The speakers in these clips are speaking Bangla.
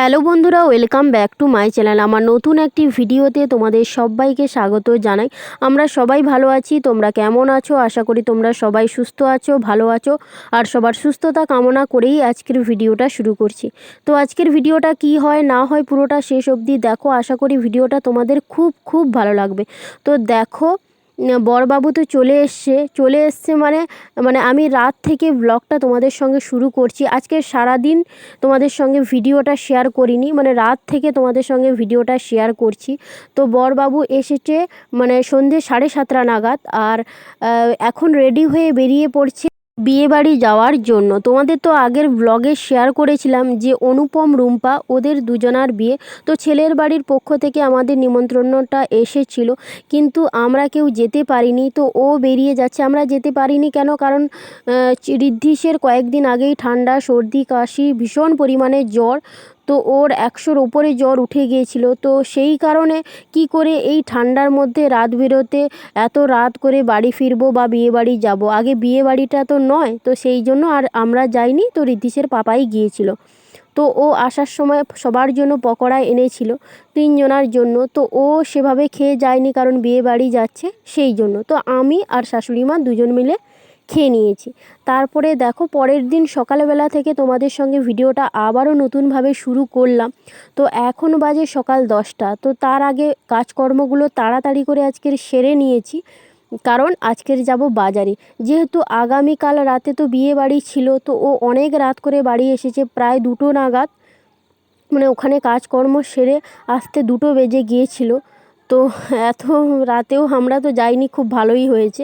হ্যালো বন্ধুরা, welcome back to my channel. আমার নতুন একটি ভিডিওতে তোমাদের সবাইকে স্বাগত জানাই। আমরা সবাই ভালো আছি, তোমরা কেমন আছো? আশা করি তোমরা সবাই সুস্থ আছো, ভালো আছো, আর সবার সুস্থতা কামনা করেই আজকের ভিডিওটা শুরু করছি। তো আজকের ভিডিওটা কি হয়, না হয় পুরোটা শেষ অবধি দেখো। আশা করি ভিডিওটা তোমাদের খুব খুব ভালো লাগবে। তো দেখো উম, বরবাবু তো চলে এসছে। চলে এসছে মানে মানে আমি রাত থেকে ব্লগটা তোমাদের সঙ্গে শুরু করছি। আজকে সারা দিন তোমাদের সঙ্গে ভিডিওটা শেয়ার করিনি। মানে রাত থেকে তোমাদের সঙ্গে ভিডিওটা শেয়ার করছি। তো বরবাবু এসেছে মানে সন্ধে সাড়ে সাতটা নাগাদ। আর এখন রেডি হয়ে বেরিয়ে পড়ছে। বিয়েবাড়ি যাওয়ার জন্য। তোমাদের তো আগের ব্লগে শেয়ার করেছিলাম যে অনুপম, রুম্পা ওদের দুজনার বিয়ে। তো ছেলের বাড়ির পক্ষ থেকে আমাদের নিমন্ত্রণটা এসেছিল। কিন্তু আমরা কেউ যেতে পারিনি, তো ও বেরিয়ে যাচ্ছে। আমরা যেতে পারিনি কেন? কারণ ঋদ্ধিসের কয়েকদিন আগেই ঠান্ডা, সর্দি, কাশি, ভীষণ পরিমাণে জ্বর। তো ওর একশোর ওপরে জ্বর উঠে গিয়েছিল। তো সেই কারণে কি করে এই ঠান্ডার মধ্যে রাত বেরোতে এত রাত করে বাড়ি ফিরবো বা বিয়ে বাড়ি যাব? আগে বিয়ে বাড়িটা তো নয়, তো সেই জন্য আর আমরা যাইনি, তো ঋদ্ধিসের পাপাই গিয়েছিল। তো ও আসার সময় সবার জন্য পকোড়া এনেছিল তিনজনার জন্য। তো ও সেভাবে খেয়ে যায়নি কারণ বিয়ে বাড়ি যাচ্ছে সেই জন্য। তো আমি আর শাশুড়ি মা দুজন মিলে খেয়ে নিয়েছি। তারপরে দেখো পরের দিন সকালবেলা থেকে তোমাদের সঙ্গে ভিডিওটা আবারও নতুনভাবে শুরু করলাম। তো এখন বাজে সকাল দশটা। তো তার আগে কাজকর্মগুলো তাড়াতাড়ি করে আজকের সেরে নিয়েছি। কারণ আজকের যাব বাজারে। যেহেতু আগামীকাল রাতে তো বিয়ে বাড়ি ছিল, তো ও অনেক রাত করে বাড়ি এসেছে, প্রায় দুটো নাগাদ। মানে ওখানে কাজকর্ম সেরে আসতে দুটো বেজে গিয়েছিল। তো এত রাতেও আমরা তো যাইনি, খুব ভালোই হয়েছে।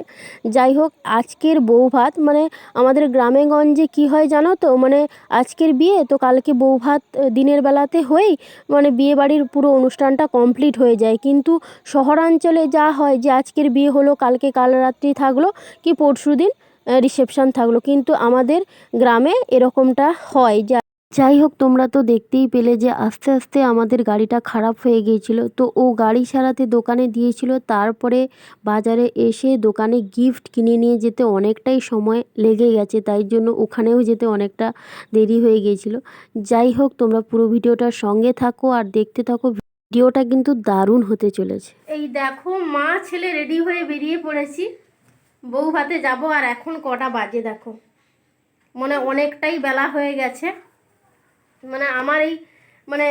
যাই হোক, আজকের বউ ভাত মানে আমাদের গ্রামে গঞ্জে কী হয় জানো তো মানে আজকের বিয়ে, তো কালকে বউ ভাত দিনের বেলাতে হয়েই মানে বিয়ে বাড়ির পুরো অনুষ্ঠানটা কমপ্লিট হয়ে যায়। কিন্তু শহরাঞ্চলে যা হয় যে আজকের বিয়ে হলো, কালকে কাল রাত্রি থাকল, কি পরশু দিন রিসেপশন থাকল। কিন্তু আমাদের গ্রামে এরকমটা হয় যে যাই হোক তোমরা তো দেখতেই পেলে যে আস্তে আস্তে আমাদের গাড়িটা খারাপ হয়ে গিয়েছিল। তো ও গাড়ি সারাতে দোকানে দিয়েছিল, তারপরে বাজারে এসে দোকানে গিফট কিনে নিয়ে যেতে অনেকটাই সময় লেগে গেছে, তাই জন্য ওখানেও যেতে অনেকটা দেরি হয়ে গিয়েছিল। যাই হোক তোমরা পুরো ভিডিওটার সঙ্গে থাকো আর দেখতে থাকো, ভিডিওটা কিন্তু দারুণ হতে চলেছে। এই দেখো, মা ছেলে রেডি হয়ে বেরিয়ে পড়েছি। বউ ভাতে যাব আর এখন কটা বাজে দেখো। মানে অনেকটাই বেলা হয়ে গেছে। মানে আমার এই মানে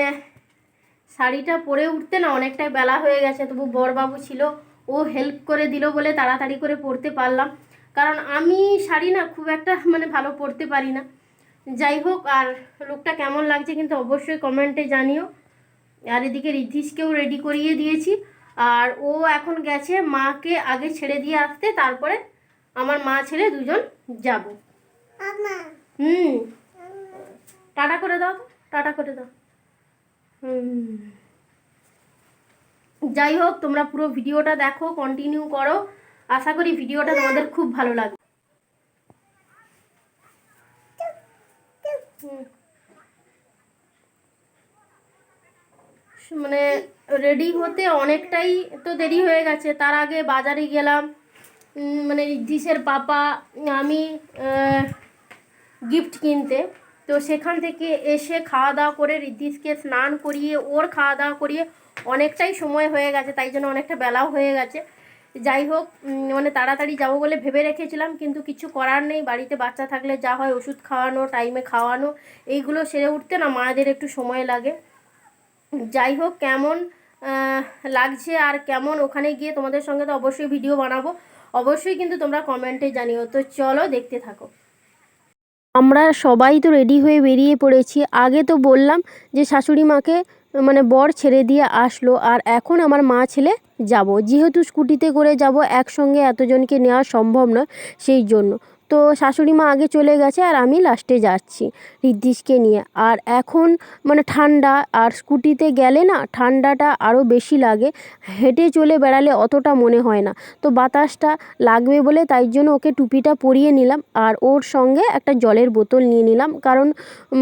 শাড়িটা পরে উঠতে না অনেকটাই বেলা হয়ে গেছে তবু বরবাবু ছিল ও হেল্প করে দিল বলে তাড়াতাড়ি করে পরতে পারলাম। কারণ আমি শাড়ি না খুব একটা মানে ভালো পরতে পারি না। যাই হোক আর লুকটা কেমন লাগছে কিন্তু অবশ্যই কমেন্টে জানিও। আর এদিকে রিদ্ধিসকেও রেডি করিয়ে দিয়েছি। আর ও এখন গেছে মাকে আগে ছেড়ে দিয়ে আসতে তারপরে আমার মা ছেলে দুজন যাব। হুম। টাটা করে দাও তো টাটা করে দাও। হুম। যাই হোক তোমরা পুরো ভিডিওটা দেখো কন্টিনিউ করো। আশা করি ভিডিওটা তোমাদের খুব ভালো লাগবে। মানে রেডি হতে অনেকটাই তো দেরি হয়ে গেছে। তার আগে বাজারে গেলাম। মানে রিদ্ধিসের পাপা আমি গিফট কিনতে। তো সেখান থেকে এসে খাওয়া দাওয়া করে রিদ্ধিসকে স্নান করিয়ে ওর খাওয়া দাওয়া করিয়ে অনেকটাই সময় হয়ে গেছে, তাই জন্য অনেকটা বেলাও হয়ে গেছে। যাই হোক মানে তাড়াতাড়ি যাব বলে ভেবে রেখেছিলাম, কিন্তু কিছু করার নেই, বাড়িতে বাচ্চা থাকলে যা হয় ওষুধ খাওয়ানো টাইমে খাওয়ানো, এইগুলো সেরে উঠতে না মায়েদের একটু সময় লাগে। যাই হোক, কেমন লাগছে আর কেমন, ওখানে গিয়ে তোমাদের সঙ্গে তো অবশ্যই ভিডিও বানাবো। অবশ্যই কিন্তু তোমরা কমেন্টে জানিও। তো চলো দেখতে থাকো। আমরা সবাই তো রেডি হয়ে বেরিয়ে পড়েছি। আগে তো বললাম যে শাশুড়ি মাকে মানে বর ছেড়ে দিয়ে আসলো আর এখন আমার মা ছেলে যাব। যেহেতু স্কুটিতে করে যাব, একসঙ্গে এতজনকে নেওয়া সম্ভব নয় সেই জন্য। তো শাশুড়ি মা আগে চলে গেছে আর আমি লাস্টে যাচ্ছি ঋদ্ধিসকে নিয়ে। আর এখন মানে ঠান্ডা আর স্কুটিতে গেলে না ঠান্ডাটা আরও বেশি লাগে, হেঁটে চলে বেড়ালে অতটা মনে হয় না। তো বাতাসটা লাগবে বলে তাই জন্য ওকে টুপিটা পরিয়ে নিলাম আর ওর সঙ্গে একটা জলের বোতল নিয়ে নিলাম, কারণ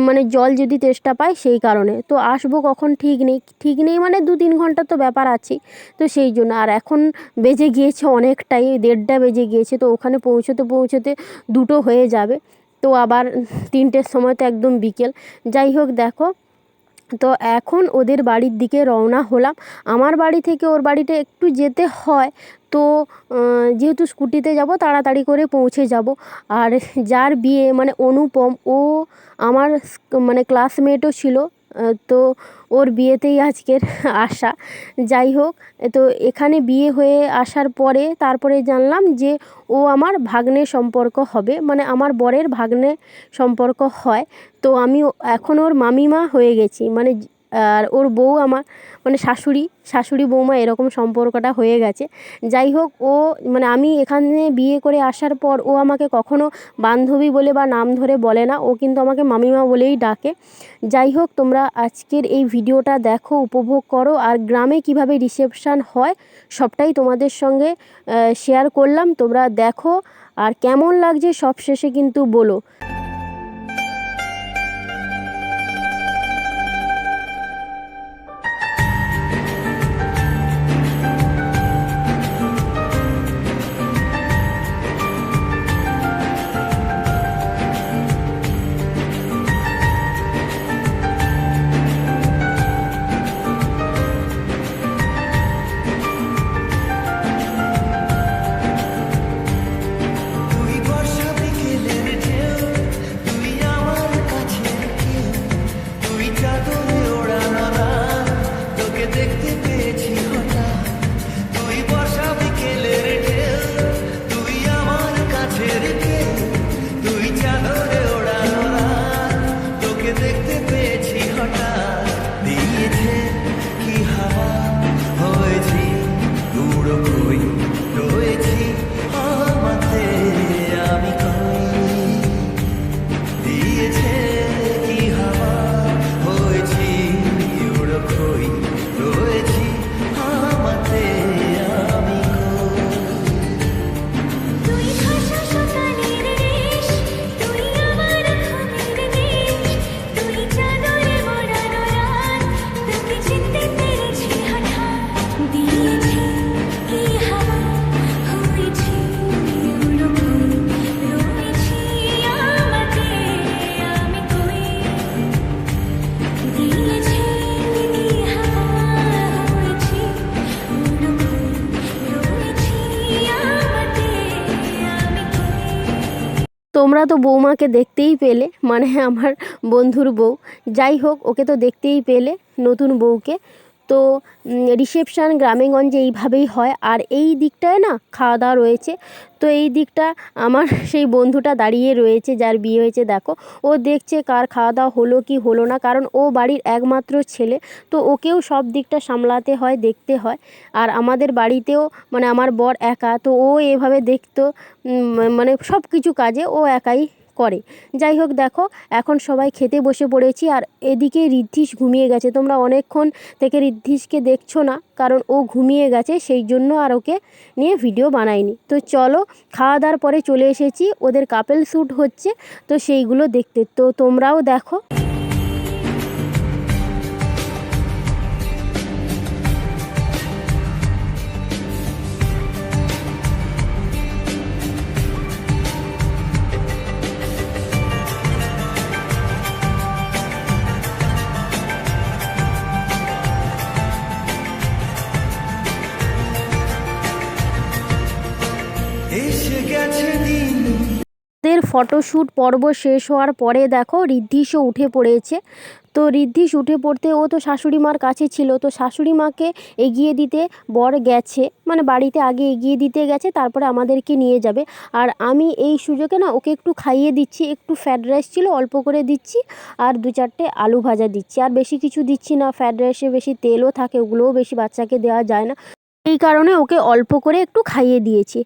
মানে জল যদি তেষ্টা পায় সেই কারণে। তো আসব কখন ঠিক নেই ঠিক নেই মানে দু তিন ঘণ্টা তো ব্যাপার আছেই। তো সেই জন্য আর এখন বেজে গিয়েছে অনেকটাই, দেড়টা বেজে গিয়েছে, তো ওখানে পৌঁছতে পৌঁছতে দুটো হয়ে যাবে। তো আবার তিনটের সময় তো একদম বিকেল। যাই হোক দেখো, তো এখন ওদের বাড়ির দিকে রওনা হলাম। আমার বাড়ি থেকে ওর বাড়িটা একটু যেতে হয়, তো যেহেতু স্কুটিতে যাব, তাড়াতাড়ি করে পৌঁছে যাব। আর যার বিয়ে মানে অনুপম, ও আমার মানে ক্লাসমেটও ছিল। তো ওর বিয়েতেই আজকের আসা যাই হোক, তো এখানে বিয়ে হয়ে আসার পরে তারপরে জানলাম যে ও আমার ভাগ্নে সম্পর্ক হবে মানে আমার বরের ভাগ্নে সম্পর্ক হয়। তো আমি এখন ওর মামিমা হয়ে গেছি মানে আর ওর বউ আমার মানে শাশুড়ি শাশুড়ি বৌমা এরকম সম্পর্কটা হয়ে গেছে। যাই হোক, ও মানে আমি এখানে বিয়ে করে আসার পর ও আমাকে কখনো বান্ধবী বলে বা নাম ধরে বলে না, ও কিন্তু আমাকে মামিমা বলেই ডাকে। যাই হোক, তোমরা আজকের এই ভিডিওটা দেখো, উপভোগ করো, আর গ্রামে কীভাবে রিসেপশান হয় সবটাই তোমাদের সঙ্গে শেয়ার করলাম। তোমরা দেখো, আর কেমন লাগছে সব শেষে কিন্তু বলো। তোমরা তো বৌমাকে দেখতেই পেলে মানে আমার বন্ধুর বউ। যাই হোক, ওকে তো দেখতেই পেলে নতুন বউকে। তো রিসেপশান গ্রামেগঞ্জে এইভাবেই হয়। আর এই দিকটায় না খাওয়া দাওয়া রয়েছে। তো এই দিকটা আমার সেই বন্ধুটা দাঁড়িয়ে রয়েছে, যার বিয়ে হয়েছে, দেখো। ও দেখছে কার খাওয়া দাওয়া হলো কি হলো না, কারণ ও বাড়ির একমাত্র ছেলে। তো ওকেও সব দিকটা সামলাতে হয়, দেখতে হয়। আর আমাদের বাড়িতেও মানে আমার বর একা, তো ও এভাবে দেখতো মানে সব কিছু কাজে ও একাই করে। যাই হোক, দেখো, এখন সবাই খেতে বসে পড়েছি আর এদিকে ঋদ্ধিশ ঘুমিয়ে গেছে। তোমরা অনেকক্ষণ থেকে ঋদ্ধিশকে দেখছ না, কারণ ও ঘুমিয়ে গেছে, সেই জন্য আর ওকে নিয়ে ভিডিও বানাইনি। তো চলো খাওয়া দাওয়ার পরে চলে এসেছি। ওদের কাপেল শ্যুট হচ্ছে, তো সেইগুলো দেখতে। তো তোমরাও দেখো। ফটোশ্যুট পর্ব শেষ হওয়ার পরে দেখো ঋদ্ধিশও উঠে পড়েছে। তো ঋদ্ধিশ উঠে পড়তে ও তো শাশুড়ি মার কাছে ছিল। তো শাশুড়ি মাকে এগিয়ে দিতে বর গেছে মানে বাড়িতে আগে এগিয়ে দিতে গেছে, তারপরে আমাদেরকে নিয়ে যাবে। আর আমি এই সুযোগে না ওকে একটু খাইয়ে দিচ্ছি, একটু ফ্রায়েড রাইস ছিল, অল্প করে দিচ্ছি, আর দু চারটে আলু ভাজা দিচ্ছি। আর বেশি কিছু দিচ্ছি না ফ্রায়েড রাইসে বেশি তেলও থাকে, ওগুলোও বেশি বাচ্চাকে দেওয়া যায় না। এই কারণে ওকে অল্প করে একটু খাইয়ে দিয়েছি।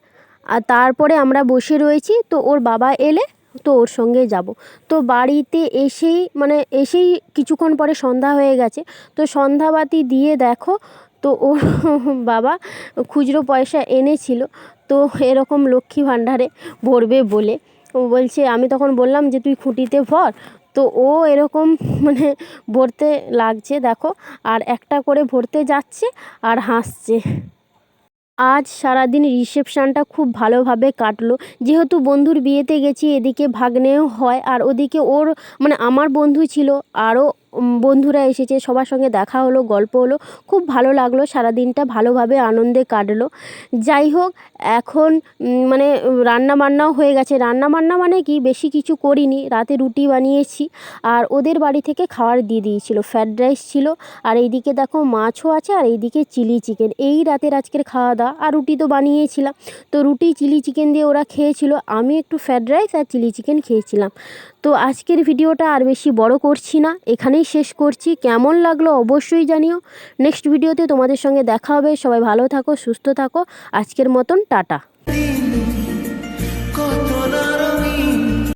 আর তারপরে আমরা বসে রয়েছি, তো ওর বাবা এলে তো ওর সঙ্গে যাব। তো বাড়িতে এসেই মানে এসেই কিছুক্ষণ পরে সন্ধ্যা হয়ে গেছে, তো সন্ধ্যাবাতি দিয়ে দেখো, তো ওর বাবা খুচরো পয়সা এনেছিল, তো এরকম লক্ষ্মী ভাণ্ডারে ভরবে বলে। ও বলছে, আমি তখন বললাম যে, তুই খুঁটিতে ভর। তো ও এরকম মানে ভরতে লাগছে, দেখো, আর একটা করে ভরতে যাচ্ছে আর হাসছে। আজ সারাদিন রিসেপশানটা খুব ভালোভাবে কাটলো। যেহেতু বন্ধুর বিয়েতে গেছি, এদিকে ভাগ্নেও হয় আর ওদিকে ওর মানে আমার বন্ধু ছিল, আরও বন্ধুরা এসেছে, সবার সঙ্গে দেখা হলো, গল্প হলো, খুব ভালো লাগল, সারাদিনটা ভালোভাবে আনন্দে কাটলো। যাই হোক, এখন মানে রান্না বান্নাও হয়ে গেছে। রান্না বান্না মানে কি? বেশি কিছু করিনি, রাতে রুটি বানিয়েছি, আর ওদের বাড়ি থেকে খাবার দিয়ে দিয়েছিল। ফ্রায়েড রাইস ছিল, আর এইদিকে দেখো মাছও আছে, আর এইদিকে চিলি চিকেন। এই রাতের আজকের খাওয়া দাওয়া আর রুটি তো বানিয়েছিলাম। তো রুটি, চিলি চিকেন দিয়ে ওরা খেয়েছিল, আমি একটু ফ্রায়েড রাইস আর চিলি চিকেন খেয়েছিলাম। তো আজকের ভিডিওটা আর বেশি বড় করছি না, এখানেই শেষ করছি। কেমন লাগল অবশ্যই জানিও। নেক্সট ভিডিওতে তোমাদের সঙ্গে দেখা হবে। সবাই ভালো থাকো, সুস্থ থাকো। আজকের মতন টাটা।